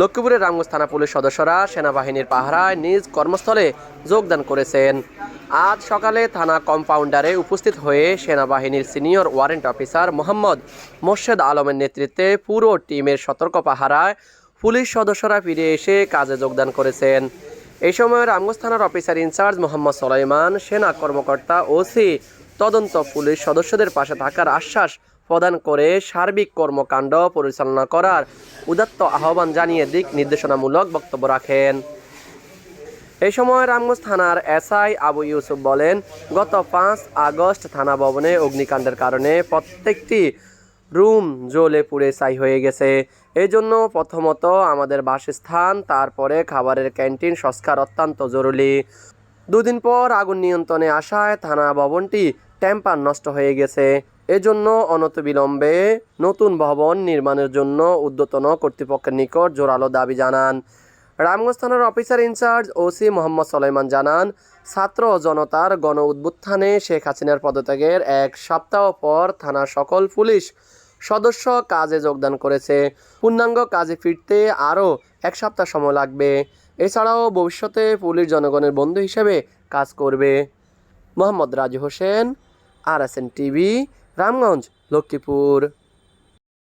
লক্ষ্মীপুরের রামগঞ্জ থানা পুলিশ সদস্যরা সেনাবাহিনীর পাহারায় নিজ কর্মস্থলে যোগদান করেছেন। আজ সকালে থানা কম্পাউন্ডারে উপস্থিত হয়ে সেনাবাহিনীর senior warrant officer Mohammad Morshed আলমের নেতৃত্বে পুরো টিমের সতর্ক পাহারায় পুলিশ সদস্যরা ফিরে এসে কাজে যোগদান করেছেন। এই সময় রামগঞ্জ থানার অফিসার ইনচার্জ মোহাম্মদ সোলাইমান, সেনা কর্মকর্তা, ওসি, তদন্ত পুলিশ সদস্যদের পাশে থাকার আশ্বাস প্রদান করে সার্বিক কর্মকাণ্ড পরিচালনা করার উদাত্ত আহ্বান জানিয়ে দিক নির্দেশনামূলক বক্তব্য রাখেন। এই সময় রামগঞ্জ থানার এসআই আবু ইউসুফ বলেন, গত পাঁচ আগস্ট থানা ভবনে অগ্নিকাণ্ডের কারণে প্রত্যেকটি রুম জ্বলে পুড়ে ছাই হয়ে গেছে। এই জন্য প্রথমত আমাদের বাসস্থান, তারপরে খাবারের ক্যান্টিন, সংস্কার অত্যন্ত জরুরি। দুদিন পর আগুন নিয়ন্ত্রণে আসায় থানা ভবনটি টেম্পার নষ্ট হয়ে গেছে। এজন্য অনতিবিলম্বে নতুন ভবন নির্মাণের জন্য উদ্যতন কর্তৃপক্ষের নিকট জোরালো দাবি জানান। রামগঞ্জ থানার officer in charge OC Mohammad Solaiman জানান, ছাত্র জনতার গণ উদ্বুত্থানে শেখ হাসিনার পদত্যাগের এক সপ্তাহ পর থানার সকল পুলিশ সদস্য কাজে যোগদান করেছে। পূর্ণাঙ্গ কাজে ফিরতে আরও এক সপ্তাহ সময় লাগবে। এছাড়াও ভবিষ্যতে পুলিশ জনগণের বন্ধু হিসেবে কাজ করবে। Mohammad Raju Hossain, R S N TV Ramganj Lakshmipur.